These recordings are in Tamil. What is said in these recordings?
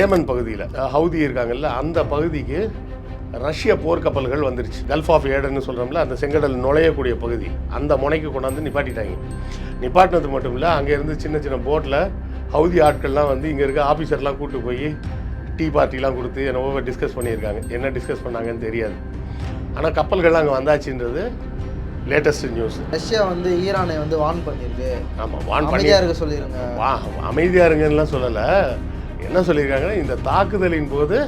ஏமன் பகுதியில் ஹவுதி இருக்காங்கல்ல அந்த பகுதிக்கு ரஷ்ய போர்க்கப்பல்கள் வந்துருச்சு. கல்ஃப் ஆஃப் ஏடன்னு சொல்கிறோம்ல அந்த செங்கடல் நுழையக்கூடிய பகுதி. அந்த முனைக்கு கொண்டாந்து நிப்பாட்டிட்டாங்க. நிப்பாட்டினது மட்டும் இல்லை அங்கேருந்து சின்ன சின்ன போட்டில் ஹவுதி ஆட்கள்லாம் வந்து இங்கே இருக்க ஆஃபீஸர்லாம் கூட்டு போய் டீ பார்ட்டிலாம் கொடுத்து என்னவோ டிஸ்கஸ் பண்ணியிருக்காங்க. என்ன டிஸ்கஸ் பண்ணாங்கன்னு தெரியாது. ஆனால் கப்பல்கள்லாம் அங்கே வந்தாச்சுன்றது லேட்டஸ்ட் நியூஸ் ரஷ்யா வந்து ஈரானை வந்து வான் பண்ணியிருக்கு ஆமாம் வான் பண்ணி இருக்க சொல்லிருங்க. வா அமைதியாக இருங்கன்னுலாம் சொல்லலை. என்ன சொல்லியிருக்காங்கன்னா இந்த தாக்குதலின் போது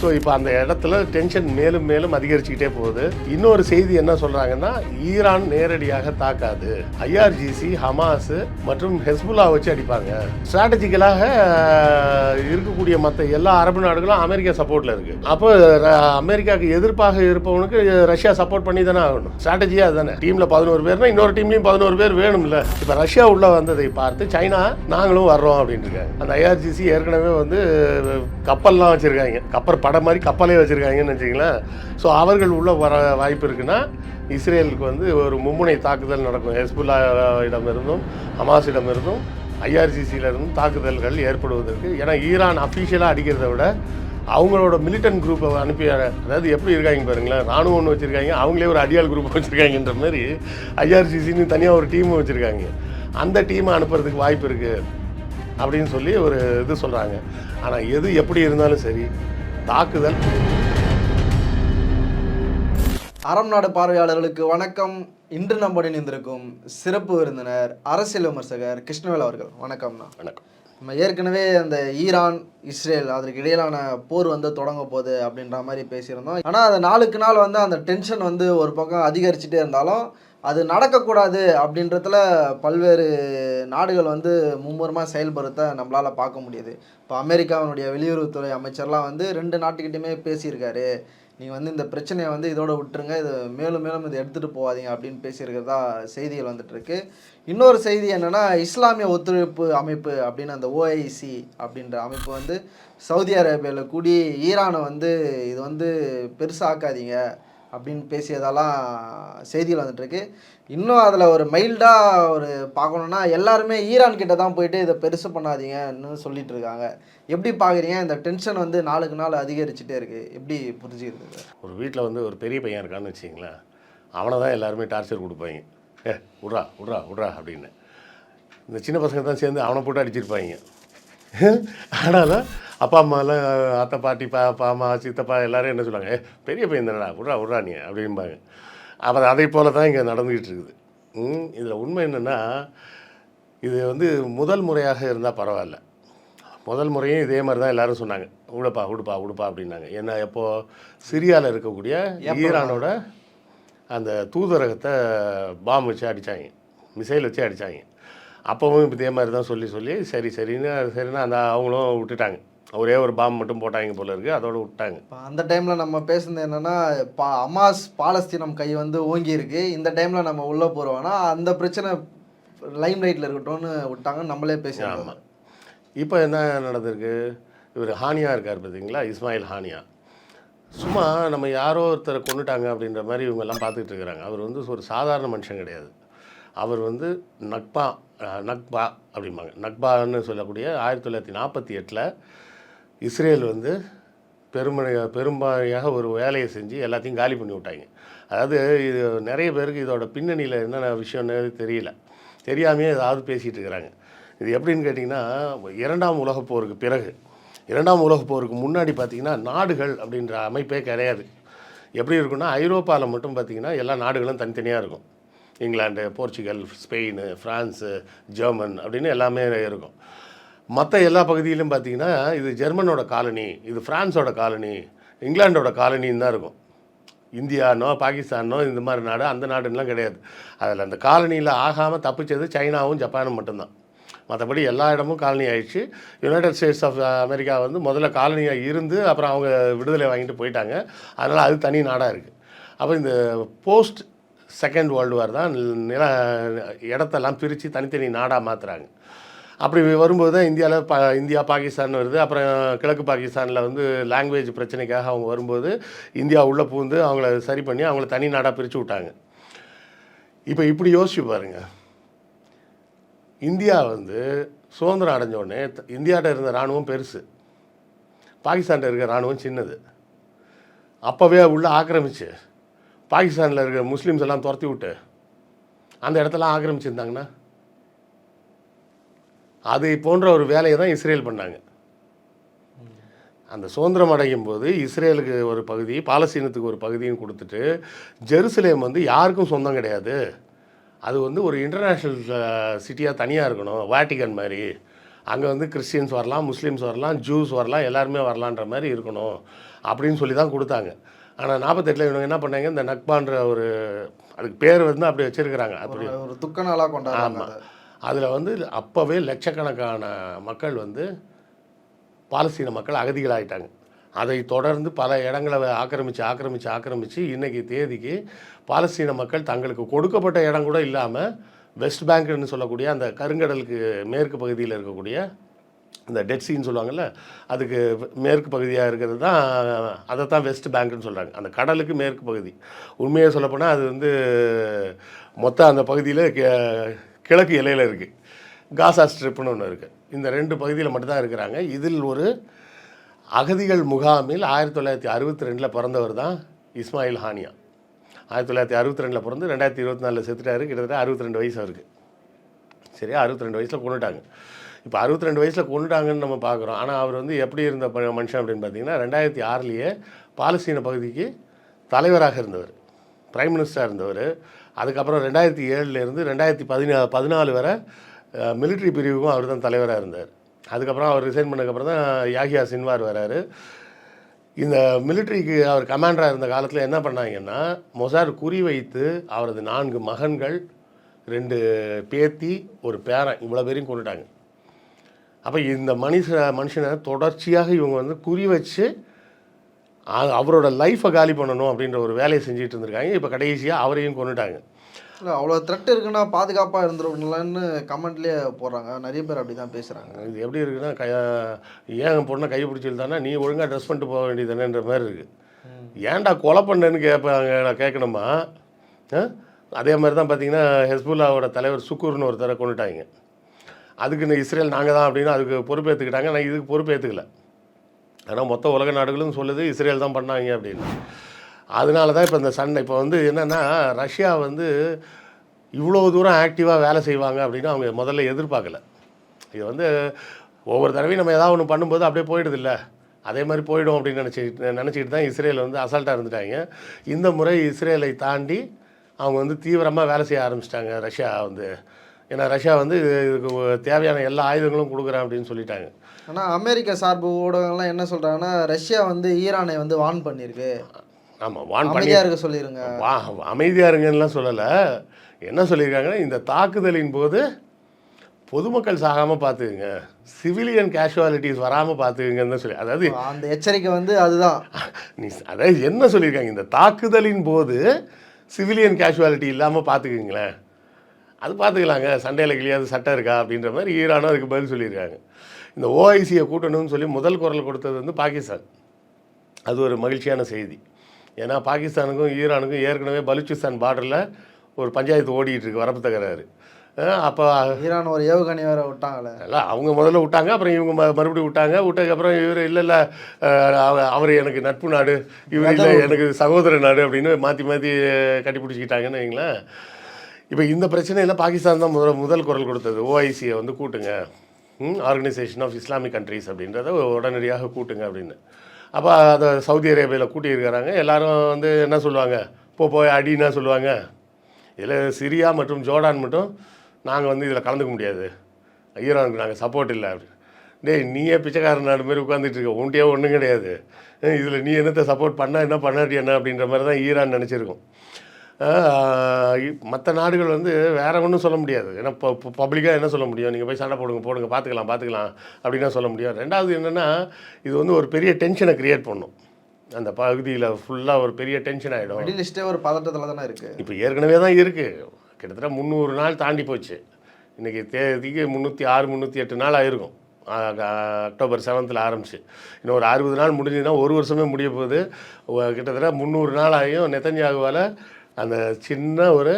ஸோ இப்போ அந்த இடத்துல டென்ஷன் மேலும் மேலும் அதிகரிச்சுக்கிட்டே போகுது. இன்னொரு செய்தி என்ன சொல்கிறாங்கன்னா ஈரான் நேரடியாக தாக்காது. ஐஆர்ஜிசி ஹமாஸ் மற்றும் ஹெஸ்புல்லா வச்சு அடிப்பாங்க. ஸ்ட்ராட்டஜிக்கலாக இருக்கக்கூடிய மற்ற எல்லா அரபு நாடுகளும் அமெரிக்கா சப்போர்ட்டில் இருக்குது அப்போ அமெரிக்காவுக்கு எதிர்ப்பாக இருப்பவனுக்கு ரஷ்யா சப்போர்ட் பண்ணி தானே ஆகணும். ஸ்ட்ராட்டஜியாக தானே டீமில் பதினோரு பேர்னா இன்னொரு டீம்லையும் பதினோரு பேர் வேணும்ல. இப்போ ரஷ்யா உள்ள வந்ததை பார்த்து சைனா நாங்களும் வர்றோம் அப்படின்னு இருக்காங்க. அந்த ஐஆர்ஜிசி ஏற்கனவே வந்து கப்பல்லாம் வச்சுருக்காங்க. கப்பல் படம் மாதிரி கப்பலே வச்சுருக்காங்கன்னு வச்சுங்களேன் ஸோ அவர்கள் உள்ளே வர வாய்ப்பு இருக்குன்னா இஸ்ரேலுக்கு வந்து ஒரு மும்முனை தாக்குதல் நடக்கும். ஹெஸ்புல்லா இடமிருந்தும் ஹமாஸிடமிருந்தும் ஐஆர்ஜிசியில இருந்தும் தாக்குதல்கள் ஏற்படுவதற்கு. ஏன்னா ஈரான் அஃபீஷியலாக அடிக்கிறத விட அவங்களோட மிலிட்டன் குரூப்பை அனுப்பி அதாவது எப்படி இருக்காங்க பாருங்களேன் ராணுவம் ஒன்று வச்சுருக்காங்க அவங்களே ஒரு அடியாள் குரூப் வச்சுருக்காங்கன்ற மாதிரி ஐஆர்சிசின்னு தனியாக ஒரு டீமும் வச்சுருக்காங்க. அந்த டீமை அனுப்புறதுக்கு வாய்ப்பு இருக்குது அப்படின்னு சொல்லி ஒரு இது சொல்கிறாங்க ஆனால் எது எப்படி இருந்தாலும் சரி தாக்குதல். அறம் நாடு பார்வையாளர்களுக்கு வணக்கம். இன்று நம்முடன் இருந்திருக்கும் சிறப்பு விருந்தினர் அரசியல் விமர்சகர் கிருஷ்ணவேல் அவர்கள். வணக்கம்ண்ணா வணக்கம். நம்ம ஏற்கனவே அந்த ஈரான் இஸ்ரேல் அதற்கு இடையிலான போர் வந்து தொடங்க போகுது அப்படின்ற மாதிரி பேசியிருந்தோம். ஆனால் அது நாளுக்கு நாள் வந்து அந்த டென்ஷன் வந்து ஒரு பக்கம் அதிகரிச்சுட்டே இருந்தாலும் அது நடக்கக்கூடாது அப்படின்றதுல பல்வேறு நாடுகள் வந்து மும்முரமாக செயல்படுத்த நம்மளால் பார்க்க முடியுது. இப்போ அமெரிக்காவினுடைய வெளியுறவுத்துறை அமைச்சர்லாம் வந்து ரெண்டு நாட்டுக்கிட்டையுமே பேசியிருக்காரு. நீங்கள் வந்து இந்த பிரச்சனையை வந்து இதோட விட்டுருங்க. இது மேலும் மேலும் இதை எடுத்துகிட்டு போகாதீங்க அப்படின்னு பேசியிருக்கிறதா செய்திகள் வந்துட்டுருக்கு. இன்னொரு செய்தி என்னென்னா இஸ்லாமிய ஒத்துழைப்பு அமைப்பு அப்படின்னு அந்த ஓஐசி அப்படின்ற அமைப்பு வந்து சவுதி அரேபியாவில் கூடி ஈரானை வந்து இது வந்து பெருசாக்காதீங்க அப்படின்னு பேசியதெல்லாம் செய்திகள் வந்துட்டுருக்கு. இன்னும் அதில் ஒரு மைல்டாக ஒரு பார்க்கணுன்னா எல்லாருமே ஈரான் கிட்ட தான் போயிட்டு இதை பெருசு பண்ணாதீங்கன்னு சொல்லிட்டு இருக்காங்க. எப்படி பார்க்குறீங்க? இந்த டென்ஷன் வந்து நாளுக்கு நாள் அதிகரிச்சுட்டே இருக்கு. எப்படி புரிஞ்சுக்கிறது ஒரு வீட்டில் வந்து ஒரு பெரிய பையன் இருக்கான்னு வச்சிங்களேன் அவனை தான் எல்லாருமே டார்ச்சர் கொடுப்பாங்க. ஏ விட்றா விட்றா விட்றா அப்படின்னு. இந்த சின்ன பசங்க தான் சேர்ந்து அவனை போட்டு அடிச்சிருப்பாங்க. ஆனாலும் அப்பா அம்மாலாம் அத்தை பாட்டி பா அப்பா அம்மா சித்தப்பா எல்லாரும் என்ன சொல்லுவாங்க ஏ பெரிய பையன் தானடா விட்றா விட்றா நீ அப்படிம்பாங்க. அப்புறம் அதை போல தான் இங்கே நடந்துக்கிட்டு இருக்குது. இதில் உண்மை என்னென்னா இது வந்து முதல் முறையாக இருந்தால் பரவாயில்ல. முதல் முறையும் இதே மாதிரி தான் எல்லாரும் சொன்னாங்க. விடுப்பா விடுப்பா விடுப்பா அப்படின்னாங்க. என்ன எப்போ சிரியாவில் இருக்கக்கூடிய ஈரானோட அந்த தூதரகத்தை பாம் வச்சு அடித்தாங்க மிசைல் வச்சு அடித்தாங்க அப்போவும் இதே மாதிரி தான் சொல்லி சொல்லி சரி சரின்னு சரின்னு அந்த அவங்களும் விட்டுட்டாங்க. ஒரே ஒரு பாம் மட்டும் போட்டாங்க போல இருக்குது அதோட விட்டாங்க இப்போ அந்த டைமில் நம்ம பேசுனது என்னன்னா பா அமாஸ் பாலஸ்தீனம் கை வந்து ஓங்கி இருக்கு. இந்த டைமில் நம்ம உள்ளே போகிறோம்னா அந்த பிரச்சனை லைம் லைட்டில் இருக்கட்டும்னு விட்டாங்க நம்மளே ஆமாம் இப்போ என்ன நடந்திருக்கு? இவர் ஹானியா இருக்கார் பார்த்தீங்களா இஸ்மாயில் ஹானியா. சும்மா நம்ம யாரோ ஒருத்தரை கொண்டுட்டாங்க அப்படின்ற மாதிரி இவங்கெல்லாம் பார்த்துக்கிட்டு இருக்கிறாங்க. அவர் வந்து ஒரு சாதாரண மனுஷன் கிடையாது. அவர் வந்து நக்பா அஹ், நக்பா அப்படிம்பாங்க. நக்பான்னு சொல்லக்கூடிய ஆயிரத்தி தொள்ளாயிரத்தி நாற்பத்தி எட்டில் இஸ்ரேல் வந்து பெருமழையா பெரும்பாலையாக ஒரு வேலையை செஞ்சு எல்லாத்தையும் காலி பண்ணி விட்டாங்க. அதாவது இது நிறைய பேருக்கு இதோட பின்னணியில் என்னென்ன விஷயம்னு தெரியல. தெரியாமையே ஏதாவது பேசிகிட்டு இருக்கிறாங்க. இது எப்படின்னு கேட்டிங்கன்னா இரண்டாம் உலகப் போருக்கு பிறகு இரண்டாம் உலகப் போருக்கு முன்னாடி பார்த்திங்கன்னா நாடுகள் அப்படின்ற அமைப்பே கிடையாது. எப்படி இருக்குன்னா ஐரோப்பாவில் மட்டும் பார்த்தீங்கன்னா எல்லா நாடுகளும் தனித்தனியாக இருக்கும். England Portugal Spain France German அப்படின்னு எல்லாமே இருக்கும். மற்ற எல்லா பகுதியிலும் பார்த்தீங்கன்னா இது ஜெர்மனோட காலனி இது ஃப்ரான்ஸோட காலனி இங்கிலாண்டோட காலனின்னு தான் இருக்கும். இந்தியானோ பாகிஸ்தானோ இந்த மாதிரி நாடு அந்த நாடுலாம் கிடையாது. அதில் அந்த காலனியில் ஆகாமல் தப்பிச்சது சைனாவும் ஜப்பானும் மட்டும்தான். மற்றபடி எல்லா இடமும் காலனி ஆயிடுச்சு. யுனைடெட் ஸ்டேட்ஸ் ஆஃப் அமெரிக்கா வந்து முதல்ல காலனியாக இருந்து அப்புறம் அவங்க விடுதலை வாங்கிட்டு போயிட்டாங்க. அதனால் அது தனி நாடாக இருக்குது அப்போ இந்த போஸ்ட் செகண்ட் வேர்ல்டு வார் தான் நில இடத்தெல்லாம் பிரித்து தனித்தனி நாடாக மாற்றுறாங்க அப்படி வரும்போது தான் இந்தியாவில் பா இந்தியா பாகிஸ்தான் வருது. அப்புறம் கிழக்கு பாகிஸ்தானில் வந்து லாங்குவேஜ் பிரச்சனைக்காக அவங்க வரும்போது இந்தியா உள்ளே பூந்து அவங்கள சரி பண்ணி அவங்கள தனி நாடாக பிரித்து விட்டாங்க. இப்போ இப்படி யோசிச்சு பாருங்க. இந்தியா வந்து சுதந்திரம் அடைஞ்சோடனே இந்தியாவில் இந்தியாட்ட இருந்த இராணுவம் பெருசு. பாகிஸ்தான்கிட்ட இருக்கிற இராணுவம் சின்னது. அப்போவே உள்ளே ஆக்கிரமிச்சு. பாகிஸ்தானில் இருக்கிற முஸ்லீம்ஸ் எல்லாம் துரத்தி விட்டு அந்த இடத்தெல்லாம் ஆக்கிரமிச்சிருந்தாங்கன்னா அதை போன்ற ஒரு வேலையை தான் இஸ்ரேல் பண்ணாங்க. அந்த சுதந்திரம் அடையும் போது இஸ்ரேலுக்கு ஒரு பகுதி பாலஸ்தீனத்துக்கு ஒரு பகுதியும் கொடுத்துட்டு ஜெருசலேம் வந்து யாருக்கும் சொந்தம் கிடையாது. அது வந்து ஒரு இன்டர்நேஷ்னல் சிட்டியாக தனியாக இருக்கணும் வாட்டிகன் மாதிரி. அங்கே வந்து கிறிஸ்டியன்ஸ் வரலாம் முஸ்லீம்ஸ் வரலாம் ஜூஸ் வரலாம் எல்லாருமே வரலான்ற மாதிரி இருக்கணும் அப்படின்னு சொல்லி தான் கொடுத்தாங்க. ஆனால் நாற்பத்தெட்டில் இவங்க என்ன பண்ணாங்க? இந்த நக்பான்ற ஒரு அதுக்கு பேர் வந்து அப்படி வச்சிருக்கிறாங்க அப்படி ஒரு- துக்க நாளாக கொண்டாடுறாங்க. அதில் வந்து அப்போவே லட்சக்கணக்கான மக்கள் வந்து பாலஸ்தீன மக்கள் அகதிகளாயிட்டாங்க. அதை தொடர்ந்து பல இடங்களை ஆக்கிரமித்து ஆக்கிரமித்து ஆக்கிரமித்து இன்னைக்கு தேதிக்கு பாலஸ்தீன மக்கள் தங்களுக்கு கொடுக்கப்பட்ட இடம் கூட இல்லாமல் வெஸ்ட் பேங்க்னு சொல்லக்கூடிய அந்த கருங்கடலுக்கு மேற்கு பகுதியில் இருக்கக்கூடிய இந்த டெட் சீன்னு சொல்லுவாங்கல்ல அதுக்கு மேற்கு பகுதியாக இருக்கிறது தான் அதை தான் வெஸ்ட் பேங்க்னு சொல்கிறாங்க அந்த கடலுக்கு மேற்கு பகுதி. உண்மையை சொல்லப்போனால் அது வந்து மொத்தம் அந்த பகுதியில் கிழக்கு இலையில் இருக்குது காசா ஸ்ட்ரிப்னு ஒன்று இருக்குது இந்த ரெண்டு பகுதியில் மட்டும்தான் இருக்கிறாங்க. இதில் ஒரு அகதிகள் முகாமில் ஆயிரத்தி தொள்ளாயிரத்தி அறுபத்தி ரெண்டில் பிறந்தவர் தான் இஸ்மாயில் ஹானியா. ஆயிரத்தி தொள்ளாயிரத்தி அறுபத்தி ரெண்டில் பிறந்து ரெண்டாயிரத்தி இருபத்தி நாலில் செத்துட்டாரு. கிட்டத்தட்ட அறுபத்தி ரெண்டு வயசு அவருக்கு. சரியா? அறுபத்தி ரெண்டு வயசில் கொண்டுட்டாங்க. இப்போ அறுபத்தி ரெண்டு வயசில் கொண்டுட்டாங்கன்னு நம்ம பார்க்குறோம். ஆனால் அவர் வந்து எப்படி இருந்த ப- மனுஷன் அப்படின்னு பார்த்தீங்கன்னா ரெண்டாயிரத்தி ஆறுலேயே பாலஸ்தீன பகுதிக்கு தலைவராக இருந்தவர். பிரைம் மினிஸ்டராக இருந்தவர். அதுக்கப்புறம் ரெண்டாயிரத்தி ஏழுலேருந்து ரெண்டாயிரத்தி பதினா பதினாலு வரை மிலிட்ரி பிரிவுக்கும் அவர் தான் தலைவராக இருந்தார். அதுக்கப்புறம் அவர் ரிசைன் பண்ணதுக்கப்புறம் தான் யாகியா சின்வார் வராரு. இந்த மிலிட்ரிக்கு அவர் கமாண்டராக இருந்த காலத்தில் என்ன பண்ணாங்கன்னா மொசார் குறி வைத்து அவரது நான்கு மகன்கள் ரெண்டு பேத்தி ஒரு பேரன் இவ்வளோ பேரையும் கொண்டுட்டாங்க. அப்போ இந்த மனுஷ மனுஷனை தொடர்ச்சியாக இவங்க வந்து குறி வச்சு அவரோட லைஃப்பை காலி பண்ணணும் அப்படின்ற ஒரு வேலையை செஞ்சுட்டு இருந்திருக்காங்க. இப்போ கடைசியாக அவரையும் கொண்டுட்டாங்க இல்லை அவ்வளோ த்ரெட் இருக்குன்னா பாதுகாப்பாக இருந்துருக்கலாம்னு கமெண்ட்லேயே போடுறாங்க. நிறைய பேர் அப்படி தான் பேசுகிறாங்க இது எப்படி இருக்குன்னா க ஏன் பொண்ணை கை பிடிச்சிருந்தானா நீ ஒழுங்காக ட்ரெஸ் பண்ணிட்டு போக வேண்டியதுன்ற மாதிரி இருக்குது ஏன்டா கொலை பண்ணேன்னு கேட்பாங்க நான் கேட்கணுமா? அதே மாதிரி தான் பார்த்தீங்கன்னா ஹெஸ்புல்லாவோட தலைவர் சுக்கூர்னு ஒருத்தரை கொண்டுட்டாங்க அதுக்கு இந்த இஸ்ரேல் நாங்கள் தான் அப்படின்னு அதுக்கு பொறுப்பேற்றுக்கிட்டாங்க நான் இதுக்கு பொறுப்பேற்றுக்கல ஆனால் மொத்த உலக நாடுகளும் சொல்லுது இஸ்ரேல் தான் பண்ணாங்க அப்படின்னு. அதனால தான் இப்போ இந்த சண்டை. இப்போ வந்து என்னென்னா ரஷ்யா வந்து இவ்வளோ தூரம் ஆக்டிவாக வேலை செய்வாங்க அப்படின்னு அவங்க முதல்ல எதிர்பார்க்கல. இது வந்து ஒவ்வொரு தடவையும் நம்ம ஏதாவது ஒன்று பண்ணும்போது அப்படியே போயிடுது இல்லை அதே மாதிரி போயிடும் அப்படின்னு நினச்சிக்கிட்டு நினச்சிக்கிட்டு தான் இஸ்ரேல் வந்து அசால்ட்டாக இருந்துட்டாங்க. இந்த முறை இஸ்ரேலை தாண்டி அவங்க வந்து தீவிரமாக வேலை செய்ய ஆரம்பிச்சிட்டாங்க ரஷ்யா வந்து. ஏன்னா ரஷ்யா வந்து இதுக்கு தேவையான எல்லா ஆயுதங்களும் கொடுக்குறேன் அப்படின்னு சொல்லிட்டாங்க. ஆனால் அமெரிக்க சார்பு ஊடகங்கள்லாம் என்ன சொல்கிறாங்கன்னா ரஷ்யா வந்து ஈரானை வந்து வான் பண்ணியிருக்கு ஆமாம் வான் அமைதியாக இருக்க சொல்லிடுங்க வா அமைதியாக இருங்கன்னுலாம் சொல்லலை. என்ன சொல்லியிருக்காங்கன்னா இந்த தாக்குதலின் போது பொதுமக்கள் சாகாமல் பார்த்துக்குங்க சிவிலியன் கேஷுவாலிட்டிஸ் வராமல் பார்த்துக்குங்கன்னு தான் சொல்லி அதாவது அந்த எச்சரிக்கை வந்து அதுதான். நீ அதாவது என்ன சொல்லியிருக்காங்க? இந்த தாக்குதலின் போது சிவிலியன் கேஷுவாலிட்டி இல்லாமல் பார்த்துக்குங்களேன் அது பார்த்துக்கலாங்க. சண்டையில் கிளியாது சட்டம் இருக்கா அப்படின்ற மாதிரி ஈரானும் அதுக்கு பதில் சொல்லியிருக்காங்க. இந்த ஓஐசியை கூட்டணும்னு சொல்லி முதல் குரல் கொடுத்தது வந்து பாகிஸ்தான். அது ஒரு மகிழ்ச்சியான செய்தி. ஏன்னா பாகிஸ்தானுக்கும் ஈரானுக்கும் ஏற்கனவே பலூச்சிஸ்தான் பார்டரில் ஒரு பஞ்சாயத்து ஓடிட்டு இருக்கு வரப்பு தகராறு அப்போ ஈரான் ஒரு ஏவுகணை வேற விட்டாங்களே. அல்ல அவங்க முதல்ல விட்டாங்க அப்புறம் இவங்க மறுபடியும் விட்டாங்க. விட்டதுக்கப்புறம் இவர் இல்லை இல்லை அவர் எனக்கு நட்பு நாடு இவர் இல்லை எனக்கு சகோதர நாடு அப்படின்னு மாற்றி மாற்றி கட்டி பிடிச்சிக்கிட்டாங்கன்னு வைங்களேன். இப்போ இந்த பிரச்சனையில் பாகிஸ்தான் தான் முதல் முதல் குரல் கொடுத்தது. ஓஐசியை வந்து கூட்டுங்க. ஆர்கனைசேஷன் ஆஃப் இஸ்லாமிக் கண்ட்ரீஸ் அப்படின்றத உடனடியாக கூட்டுங்க அப்படின்னு. அப்போ அதை சவுதி அரேபியாவில் கூட்டியிருக்கிறாங்க. எல்லாரும் வந்து என்ன சொல்லுவாங்க? போ போய் அடின்னா சொல்லுவாங்க. இதில் சிரியா மற்றும் ஜோர்டான் மட்டும் நாங்கள் வந்து இதில் கலந்துக்க முடியாது. ஈரானுக்கு நாங்கள் சப்போர்ட் இல்லை அப்படின்னு டேய் நீயே பிச்சைக்காரன் நாடு மாதிரி உட்காந்துட்டு இருக்க. உன்ட்டே ஒன்றும் கிடையாது. இதில் நீ என்னத்தை சப்போர்ட் பண்ணால் என்ன பண்ணாட்டி என்ன அப்படின்ற மாதிரி தான் ஈரான் நினச்சிருக்கோம். மற்ற நாடுகள் வந்து வேற ஒன்றும் சொல்ல முடியாது. ஏன்னா இப்போ பப்ளிக்காக என்ன சொல்ல முடியும்? நீங்கள் போய் சண்டை போடுங்க போடுங்க பார்த்துக்கலாம் பார்த்துக்கலாம் அப்படின்னு சொல்ல முடியும் ரெண்டாவது என்னென்னா இது வந்து ஒரு பெரிய டென்ஷனை கிரியேட் பண்ணும். அந்த பகுதியில் ஃபுல்லாக ஒரு பெரிய டென்ஷன் ஆகிடும் மிடில் ஈஸ்டே ஒரு பதட்டத்தில் தானே இருக்கு. இப்போ ஏற்கனவே தான் இருக்குது கிட்டத்தட்ட முந்நூறு நாள் தாண்டி போச்சு. இன்றைக்கி தேதிக்கு முந்நூற்றி ஆறு முந்நூற்றி எட்டு நாள் ஆயிருக்கும். அக்டோபர் செவன்த்தில் ஆரம்பிச்சு. இன்னும் ஒரு அறுபது நாள் முடிஞ்சுன்னா ஒரு வருஷமே முடிய போகுது. கிட்டத்தட்ட முந்நூறு நாள் ஆகியும் நெத்தஞ்சாகுவால் அந்த சின்ன ஒரு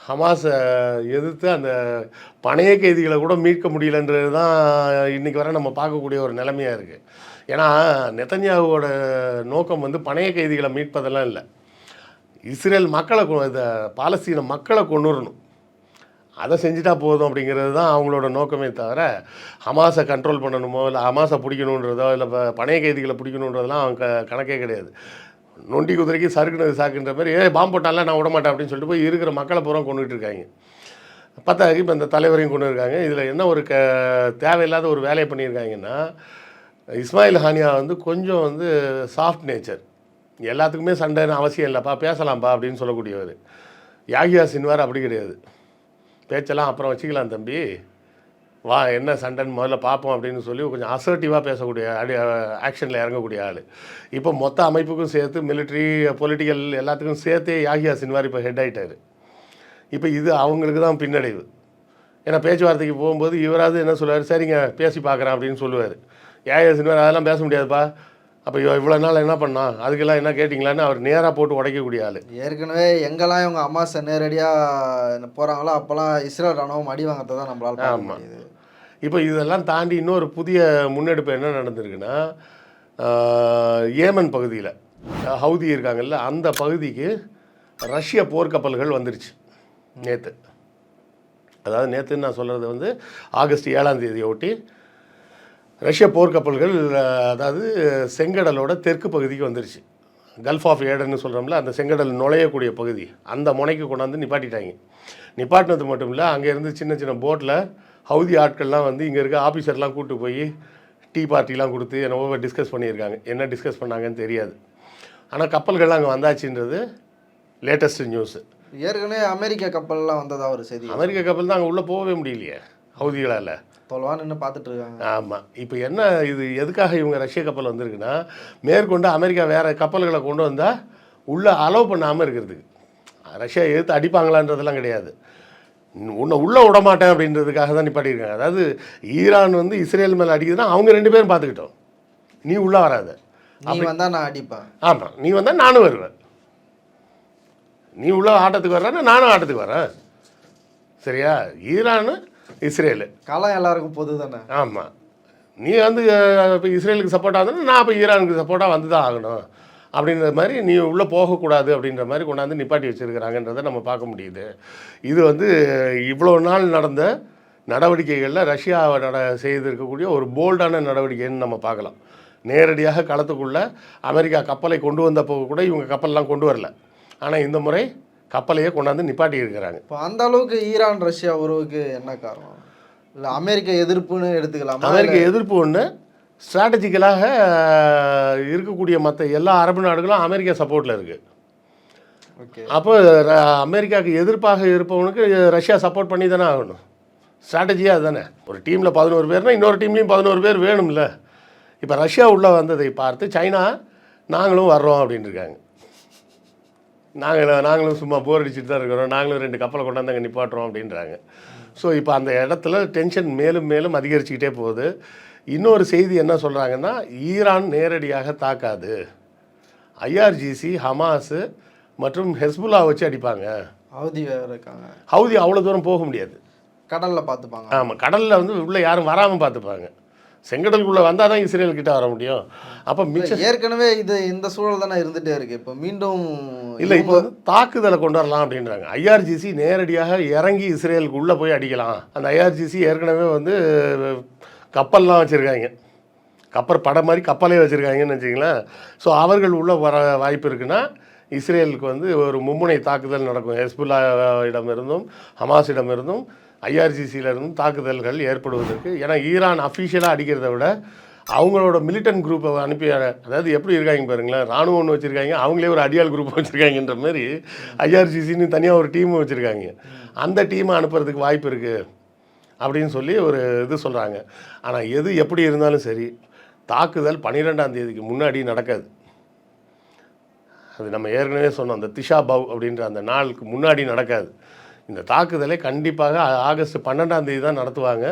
ஹமாஸை எதிர்த்து அந்த பணைய கைதிகளை கூட மீட்க முடியலன்றது தான் இன்றைக்கி வரை நம்ம பார்க்கக்கூடிய ஒரு நிலைமையாக இருக்குது ஏன்னா நெத்தன்யாவோட நோக்கம் வந்து பணைய கைதிகளை மீட்பதெல்லாம் இல்லை. இஸ்ரேல் மக்களை இதை இந்த பாலஸ்தீன மக்களை கொண்டு வரணும் அதை செஞ்சுட்டா போதும் அப்படிங்கிறது தான் அவங்களோட நோக்கமே தவிர ஹமாஸை கண்ட்ரோல் பண்ணணுமோ இல்லை ஹமாஸை பிடிக்கணுன்றதோ இல்லை பணைய கைதிகளை பிடிக்கணுன்றதெல்லாம் அவங்க கணக்கே கிடையாது. நொண்டி குதிரைக்கு சறுக்குனது சாக்குன்ற மாதிரி ஏ பாம்பு போட்டாலாம் நான் விட மாட்டேன் அப்படின்னு சொல்லிட்டு போய் இருக்கிற மக்களை பூரா கொண்டுகிட்டு இருக்காங்க. பத்தாக்கு இப்போ இந்த தலைவரையும் கொண்டு இருக்காங்க இதில் என்ன ஒரு க தேவையில்லாத ஒரு வேலையை பண்ணியிருக்காங்கன்னா இஸ்மாயில் ஹானியா வந்து கொஞ்சம் வந்து சாஃப்ட் நேச்சர் எல்லாத்துக்குமே சண்டைன்னு அவசியம் இல்லைப்பா பேசலாம்ப்பா அப்படின்னு சொல்லக்கூடியவர். யாகியா சின்வார் அப்படி கிடையாது. பேச்செல்லாம் அப்புறம் வச்சுக்கலாம் தம்பி. வா என்ன சண்டைன்னு முதல்ல பார்ப்போம் அப்படின்னு சொல்லி கொஞ்சம் அசர்ட்டிவாக பேசக்கூடிய அடி ஆக்ஷனில் இறங்கக்கூடிய ஆள். இப்போ மொத்த அமைப்புக்கும் சேர்த்து மிலிட்ரி பொலிட்டிக்கல் எல்லாத்துக்கும் சேர்த்தே யாகியா சின்வார் இப்போ ஹெட் ஆகிட்டார் இப்போ இது அவங்களுக்கு தான் பின்னடைவு. ஏன்னா பேச்சுவார்த்தைக்கு போகும்போது இவராவது என்ன சொல்லுவார்? சரிங்க பேசி பார்க்குறேன் அப்படின்னு சொல்லுவார். யாகியா சின்வார் அதெல்லாம் பேச முடியாதுப்பா. அப்போ இவ்வளோ நாள் என்ன பண்ணான் அதுக்கெல்லாம் என்ன கேட்டிங்களான்னு அவர் நேராக போட்டு உடைக்கக்கூடிய ஆள். ஏற்கனவே எங்கெல்லாம் இவங்க அமாஸை நேரடியாக போகிறாங்களோ அப்போல்லாம் இஸ்ரேல் ராணுவம் அடி வாங்கத்தை தான் நம்மளால பார்க்க ஆமா. முடியுது. இப்போ இதெல்லாம் தாண்டி இன்னொரு புதிய முன்னெடுப்பு என்ன நடந்திருக்குன்னா ஏமன் பகுதியில் ஹவுதி இருக்காங்கல்ல அந்த பகுதிக்கு ரஷ்ய போர்க்கப்பல்கள் வந்துருச்சு நேற்று அதாவது நேற்றுன்னு நான் சொல்கிறது வந்து ஆகஸ்ட் ஏழாம் தேதியை ஒட்டி ரஷ்ய போர்க்கப்பல்கள் அதாவது செங்கடலோட தெற்கு பகுதிக்கு வந்துருச்சு. கல்ஃப் ஆஃப் ஏடன்னு சொல்கிறோம்ல அந்த செங்கடல் நுழையக்கூடிய பகுதி. அந்த முனைக்கு கொண்டாந்து நிப்பாட்டிட்டாங்க. நிப்பாட்டினது மட்டும் இல்லை அங்கேருந்து சின்ன சின்ன போட்டில் ஹவுதி ஆட்கள்லாம் வந்து இங்கே இருக்க ஆஃபீஸர்லாம் கூட்டு போய் டீ பார்ட்டிலாம் கொடுத்து என்னவோ டிஸ்கஸ் பண்ணியிருக்காங்க. என்ன டிஸ்கஸ் பண்ணாங்கன்னு தெரியாது. ஆனால் கப்பல்கள்லாம் அங்கே வந்தாச்சுன்றது லேட்டஸ்ட் நியூஸு. ஏற்கனவே அமெரிக்க கப்பல்லாம் வந்ததா ஒரு செய்தி? அமெரிக்க கப்பல் தான் அங்கே உள்ளே போகவே முடியலையே ஹவுதிகளால். தொலைவா நின்று பார்த்துட்டு இருக்காங்க ஆமாம் இப்போ என்ன இது எதுக்காக இவங்க ரஷ்ய கப்பல் வந்திருக்குன்னா மேற்கொண்டு அமெரிக்கா வேறு கப்பல்களை கொண்டு வந்தால் உள்ளே அலோவ் பண்ணாமல் இருக்கிறதுக்கு. ரஷ்யா எதிர்த்து அடிப்பாங்களான்றதெல்லாம் கிடையாது. உன்னை உள்ளே விட மாட்டேன் அப்படின்றதுக்காக தான் நிப்பாட்டியிருக்காங்க. அதாவது ஈரான் வந்து இஸ்ரேல் மேலே அடிக்குதுன்னா அவங்க ரெண்டு பேரும் பார்த்துக்கிட்டோம். நீ உள்ளே வராத. நீ வந்தா நான் அடிப்பேன். ஆமாம் நீ வந்தால் நானும் வருவேன். நீ உள்ள ஆட்டத்துக்கு வர்றேன்னா நானும் ஆட்டத்துக்கு வரேன். சரியா? Iran Israel. களம் எல்லாருக்கும் பொது தானே ஆமாம் நீ வந்து இப்போ இஸ்ரேலுக்கு சப்போர்ட்டாக வந்தா நான் இப்போ ஈரானுக்கு சப்போர்ட்டாக வந்து தான் ஆகணும். அப்படின்ற மாதிரி நீ உள்ளே போகக்கூடாது அப்படின்ற மாதிரி கொண்டாந்து நிப்பாட்டி வச்சுருக்கிறாங்கன்றதை நம்ம பார்க்க முடியுது. இது வந்து இவ்வளோ நாள் நடந்த நடவடிக்கைகளில் ரஷ்யா நட செய்திருக்கக்கூடிய ஒரு போல்டான நடவடிக்கைன்னு நம்ம பார்க்கலாம். நேரடியாக களத்துக்குள்ளே அமெரிக்கா கப்பலை கொண்டு வந்தப்போ கூட இவங்க கப்பல்லாம் கொண்டு வரல. ஆனால் இந்த முறை கப்பலையே கொண்டாந்து நிப்பாட்டி இருக்கிறாங்க. இப்போ அந்த அளவுக்கு ஈரான் ரஷ்யா உறவுக்கு என்ன காரணம்? இல்லை அமெரிக்க எதிர்ப்புன்னு எடுத்துக்கலாமா? அமெரிக்க எதிர்ப்பு ஒன்று ஸ்ட்ராட்டஜிக்கலாக இருக்கக்கூடிய மற்ற எல்லா அரபு நாடுகளும் அமெரிக்கா சப்போர்ட்டில் இருக்குது ஓகே. அப்போ அமெரிக்காவுக்கு எதிர்ப்பாக இருப்பவனுக்கு ரஷ்யா சப்போர்ட் பண்ணி தானே ஆகணும் ஸ்ட்ராட்டஜியாக அதுதானே. ஒரு டீமில் பதினோரு பேர்னா இன்னொரு டீம்லேயும் பதினோரு பேர் வேணும்ல. இப்போ ரஷ்யா உள்ளே வந்ததை பார்த்து சைனா நாங்களும் வர்றோம் இருக்காங்க. நாங்கள் நாங்களும் சும்மா போர் அடிச்சுட்டு தான் இருக்கிறோம். நாங்களும் ரெண்டு கப்பலை கொண்டாந்து அங்கே நிப்பாட்டுறோம் அப்படின்றாங்க. ஸோ இப்போ அந்த இடத்துல டென்ஷன் மேலும் மேலும் அதிகரிச்சுக்கிட்டே போகுது. இன்னொரு செய்தி என்ன சொல்கிறாங்கன்னா ஈரான் நேரடியாக தாக்காது. ஐஆர்ஜிசி ஹமாஸு மற்றும் ஹெஸ்புல்லா வச்சு அடிப்பாங்க. வேற இருக்காங்க. ஹவுதி அவ்வளோ தூரம் போக முடியாது. கடல்ல பார்த்துப்பாங்க ஆமாம் கடலில் வந்து உள்ளே யாரும் வராமல் பார்த்துப்பாங்க செங்கடலுக்குள்ளே வந்தால் தான் இஸ்ரேல் கிட்ட வர முடியும். அப்போ மிச்ச ஏற்கனவே இது இந்த சூழல் தானே இருந்துட்டே இருக்கு. இப்போ மீண்டும் இல்லை இப்போ வந்து தாக்குதலை கொண்டு வரலாம் அப்படின்றாங்க. ஐஆர்ஜிசி நேரடியாக இறங்கி இஸ்ரேலுக்கு உள்ளே போய் அடிக்கலாம். அந்த ஐஆர்ஜிசி ஏற்கனவே வந்து கப்பல்லாம் வச்சுருக்காங்க. கப்பல் படம் மாதிரி கப்பலே வச்சுருக்காங்கன்னு வச்சுங்களேன் ஸோ அவர்கள் உள்ளே வர வாய்ப்பு இருக்குன்னா இஸ்ரேலுக்கு வந்து ஒரு மும்முனை தாக்குதல் நடக்கும். ஹெஸ்புல்லா இடமிருந்தும் ஹமாஸிடமிருந்தும் ஐஆர்சிசியிலிருந்து தாக்குதல்கள் ஏற்படுவதற்கு ஏன்னா ஈரான் அஃபிஷியலாக அடிக்கிறத விட அவங்களோட மிலிட்டன் குரூப்பை அனுப்பி அதாவது எப்படி இருக்காங்க பாருங்களேன் ராணுவம் ஒன்று வச்சுருக்காங்க அவங்களே ஒரு அடியாள் குரூப் வச்சுருக்காங்கன்ற மாதிரி ஐஆர்ஜிசின்னு தனியாக ஒரு டீம் வச்சுருக்காங்க. அந்த டீமை அனுப்புறதுக்கு வாய்ப்பு இருக்குது அப்படின்னு சொல்லி ஒரு இது சொல்கிறாங்க ஆனால் எது எப்படி இருந்தாலும் சரி தாக்குதல் பன்னிரெண்டாம் தேதிக்கு முன்னாடி நடக்காது. அது நம்ம ஏற்கனவே சொன்னோம் அந்த திஷா பவ் அப்படின்ற அந்த நாளுக்கு முன்னாடி நடக்காது. இந்த தாக்குதலை கண்டிப்பாக ஆகஸ்ட் பன்னெண்டாம் தேதி தான் நடத்துவாங்க.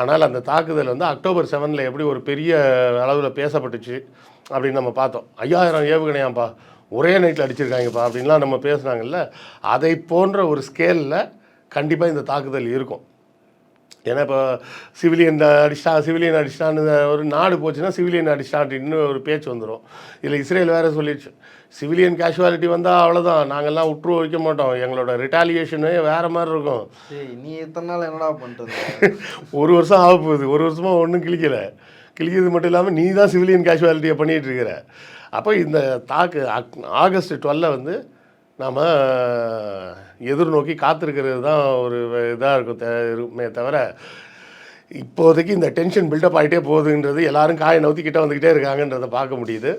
ஆனால் அந்த தாக்குதல் வந்து அக்டோபர் செவனில் எப்படி ஒரு பெரிய அளவில் பேசப்பட்டுச்சு அப்படின்னு நம்ம பார்த்தோம். ஐயாயிரம் ஏவுகணையாம்பா ஒரே நைட்டில் அடிச்சிருக்காங்கப்பா அப்படின்லாம் நம்ம பேசுனாங்கல்ல. அதை போன்ற ஒரு ஸ்கேலில் கண்டிப்பாக இந்த தாக்குதல் இருக்கும். ஏன்னா இப்போ சிவிலியன் அடிச்சிட்டா சிவிலியன் அடிச்சிட்டான்னு ஒரு நாடு போச்சுன்னா சிவிலியன் அடிச்சிட்டான் இன்னும் ஒரு பேச்சு வந்துடும் இதில் இஸ்ரேல் வேறு சொல்லிடுச்சு. சிவிலியன் கேஷுவாலிட்டி வந்தால் அவ்வளோதான் நாங்கள்லாம் உற்று வைக்க மாட்டோம். எங்களோட ரிட்டாலியேஷனு வேறு மாதிரி இருக்கும். நீ இத்தனை நாள் என்னடா இருந்த? ஒரு வருஷம் ஆக போகுது ஒரு வருஷமாக ஒன்றும் கிழிக்கலை. கிழிக்கிறது மட்டும் இல்லாமல் நீ தான் சிவிலியன் கேஷுவாலிட்டியை பண்ணிகிட்டு இருக்கிற. அப்போ இந்த தாக்கு அக்- ஆகஸ்ட் டுவெல்ல வந்து நாம் எதிர்நோக்கி காத்திருக்கிறது தான் ஒரு இதாக இருக்கும் இருக்குமே தவிர இப்போதைக்கு இந்த டென்ஷன் பில்டப் ஆகிட்டே போகுதுன்றது எல்லாரும் காயை நவுத்திக்கிட்டே வந்துக்கிட்டே இருக்காங்கன்றதை பார்க்க முடியுது.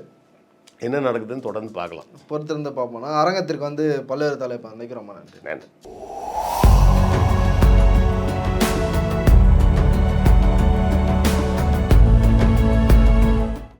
என்ன நடக்குதுன்னு தொடர்ந்து பார்க்கலாம். பொறுத்திருந்து பார்ப்போம்னா அரங்கத்திற்கு வந்து பல்வேறு தலைப்பு நினைக்கிறோம் நன்றி. நன்றி.